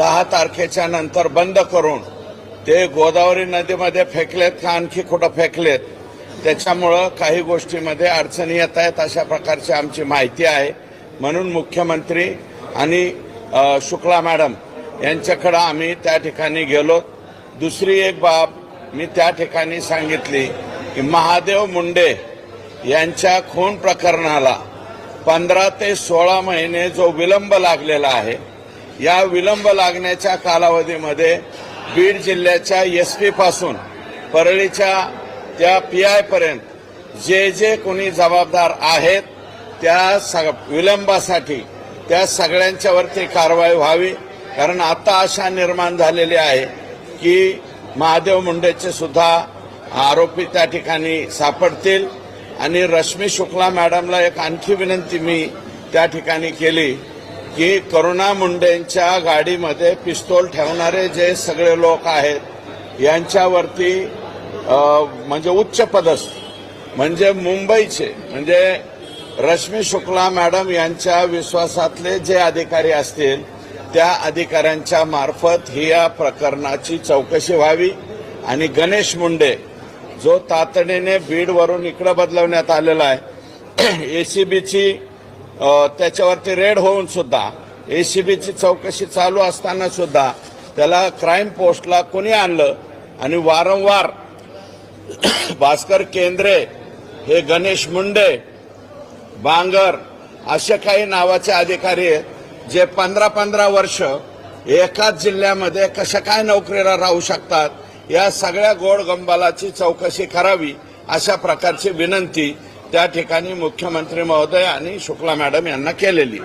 दहा तारखेच्या नंतर बंद करून ते गोदावरी नदीमध्ये फेकलेत का आणखी कुठं फेकलेत? त्याच्यामुळं काही गोष्टीमध्ये अडचणी येत आहेत अशा प्रकारची आमची माहिती आहे. म्हणून मुख्यमंत्री आणि शुक्ला मॅडम यांच्याकडं आम्ही त्या ठिकाणी गेलो. दुसरी एक बाब मी त्या ठिकाणी सांगितली की महादेव मुंडे यांच्या खून प्रकरणाला पंधरा ते सोळा महिने जो विलंब लागलेला आहे या विलंब लागण्याच्या कालावधीमध्ये बीड जिल्ह्याच्या एस पी पासून परळीच्या त्या पी आय पर्यंत जे जे कोणी जबाबदार आहेत त्या सग विलंबासाठी त्या सगळ्यांच्यावरती कारवाई व्हावी. कारण आता आशा निर्माण झालेली आहे की महादेव मुंडेचे सुद्धा आरोपी त्या ठिकाणी सापडतील. आणि रश्मी शुक्ला मॅडमला एक आणखी विनंती मी त्या ठिकाणी केली की करुणा मुंडेंच्या गाडीमध्ये पिस्तोल ठेवणारे जे सगळे लोक आहेत यांच्यावरती म्हणजे उच्च पदस्थ म्हणजे मुंबईचे म्हणजे रश्मी शुक्ला मॅडम यांच्या विश्वासातले जे अधिकारी असतील त्या अधिकाऱ्यांच्या मार्फत ही या प्रकरणाची चौकशी व्हावी. आणि गणेश मुंडे जो तातडीने बीडवरून इकडं बदलवण्यात आलेला आहे एसीबीची त्याच्यावरती रेड होऊन सुद्धा ए सी बीची चौकशी चालू असताना सुद्धा त्याला क्राईम पोस्टला कोणी आणलं? आणि वारंवार भास्कर केंद्रे हे गणेश मुंडे बांगर असे काही नावाचे अधिकारी आहेत जे पंधरा पंधरा वर्ष एकाच जिल्ह्यामध्ये कशा काय नोकरीला राहू शकतात या सगळ्या गोड गंबालाची चौकशी करावी अशा प्रकारची विनंती त्या ठिकाणी मुख्यमंत्री महोदय आणि शुक्ला मॅडम यांना केलेली.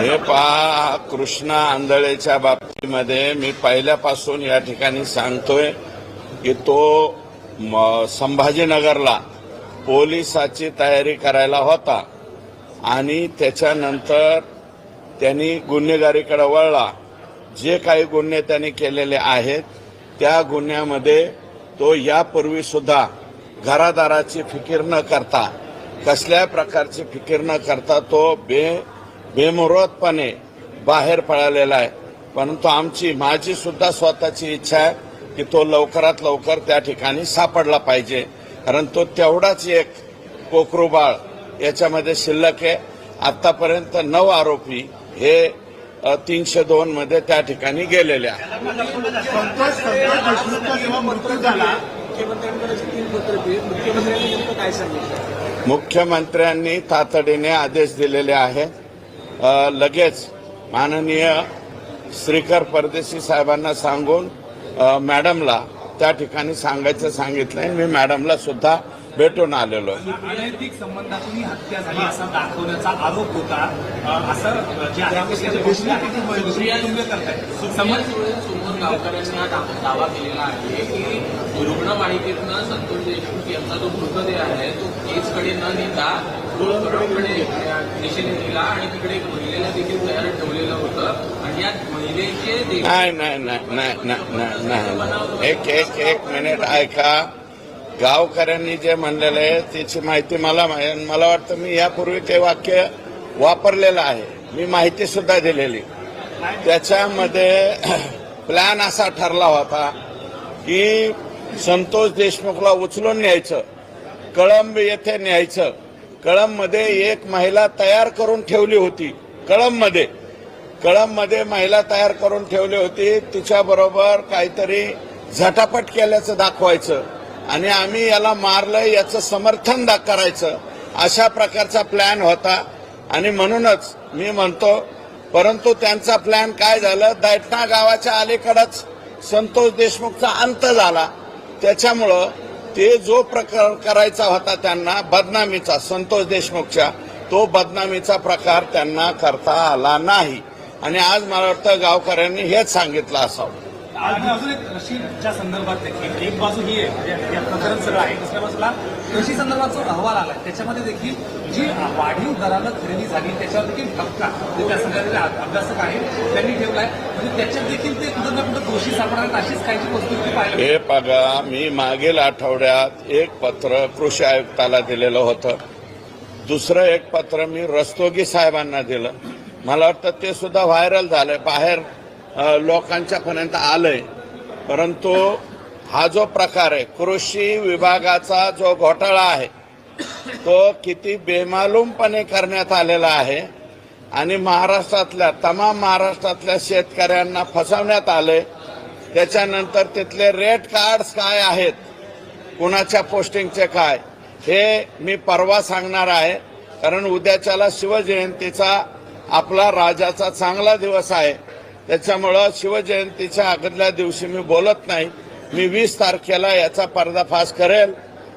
हे पहा कृष्णा आंधळेच्या बाबतीमध्ये मी पहिल्यापासून या ठिकाणी सांगतोय की तो संभाजीनगरला पोलिसाची तयारी करायला होता. आणि त्याच्यानंतर त्यांनी गुन्हेगारीकडे वळला. जे काही गुन्हे त्यांनी केलेले आहेत त्या गुन्ह्यामध्ये तो यापूर्वी सुद्धा घरादाराची फिकीर न करता कसल्या प्रकारची फिकीर न करता तो बे बेमुरतपणे बाहेर पळालेला आहे. परंतु आमची माझी सुद्धा स्वतःची इच्छा आहे की तो लवकरात लवकर त्या ठिकाणी सापडला पाहिजे. कारण तो तेवढाच एक कोकरू बाळ याच्यामध्ये शिल्लक आहे. आतापर्यंत नऊ आरोपी हे तीनशे दोन मध्ये त्या ठिकाणी गेलेले आहेत. संतोष संतोष देशमुखचा जेव्हा मृत्यू झाला मुख्यमंत्र्यांनी तातडीने आदेश दिलेले आहेत लगेच माननीय श्रीकर परदेशी साहेबांना सांगून मॅडमला त्या ठिकाणी सांगायचं सांगितलंय. मी मॅडमला सुद्धा भेटून आलेलो. आहे अनैतिक संबंधातून हत्या झाली असा दाखवण्याचा आरोप होता. समोर गावकऱ्यांनी दावा केलेला आहे की रुग्णवाहिकेतनं संतोष देशमुख यांचा जो मृतदेह आहे तो केसकडे न नेता रोडकडे दिशेने दिला आणि तिकडे एक महिलेला देखील तयार ठेवलेलं नाही नाही नाही नाही नाही नाही नाही. एक एक एक मिनिट ऐका. गावकऱ्यांनी जे म्हणलेलं आहे त्याची माहिती मला मला वाटतं मी यापूर्वी ते वाक्य वापरलेलं आहे. मी माहिती सुद्धा दिलेली. त्याच्यामध्ये प्लॅन असा ठरला होता की संतोष देशमुखला उचलून न्यायचं. कळंब येथे न्यायचं. कळंबमध्ये एक महिला तयार करून ठेवली होती. कळंबमध्ये. कळंबमध्ये महिला तयार करून ठेवली होती. तिच्याबरोबर काहीतरी झटापट केल्याचं दाखवायचं. आणि आम्ही याला मारलं याचं समर्थन दा करायचं. अशा प्रकारचा प्लॅन होता. आणि म्हणूनच मी म्हणतो परंतु त्यांचा प्लॅन काय झालं? दैठणा गावाच्या अलीकडंच संतोष देशमुखचा अंत झाला. त्याच्यामुळं ते जो प्रकार करायचा होता त्यांना बदनामीचा संतोष देशमुखच्या तो बदनामीचा प्रकार त्यांना करता आला नाही. आणि आज मला वाटतं गावकऱ्यांनी हेच सांगितलं असावं. आणि अजून एक रशीदच्या संदर्भात देखील एक बाजू ही आहे म्हणजे या प्रकरण सगळं आहे. दुसऱ्या बाजूला कृषी संदर्भात जो अहवाल आलाय. त्याच्यामध्ये देखील जी वाढीव दरानं खरेदी झाली त्याच्यावर देखील ठपका जे त्या सगळ्या अभ्यासक आहेत त्यांनी ठेवलाय. म्हणजे त्याच्यात देखील ते कुठं ना कुठं दोषी सापडणार अशीच वस्तुस्थिती पाहायला हे बघा मी मागील आठवड्यात एक पत्र कृषी आयुक्ताला दिलेलं होतं. दुसरं एक पत्र मी रस्तोगी साहेबांना दिलं. मला वाटतं ते सुद्धा व्हायरल झालंय. बाहेर लोकांच्या पर्यंत आलंय. परंतु हा जो प्रकार आहे कृषी विभागाचा जो घोटाळा आहे तो किती बेमालूमपणे करण्यात आलेला आहे आणि महाराष्ट्रातल्या तमाम महाराष्ट्रातल्या शेतकऱ्यांना फसवण्यात आले त्याच्यानंतर तिथले रेट कार्ड्स काय आहेत? कुणाच्या पोस्टिंगचे काय? हे मी परवा सांगणार आहे. कारण उद्याच्याला शिवजयंतीचा आपला राजाचा चांगला दिवस आहे. त्याच्यामुळं शिवजयंतीच्या अगोदल्या दिवशी मी बोलत नाही. मी वीस तारखेला याचा पर्दाफाश करेल.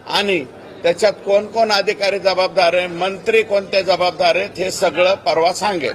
आणि त्याच्यात कोण कोण अधिकारी जबाबदार आहे मंत्री कोणते जबाबदार आहेत हे सगळं परवा सांगेल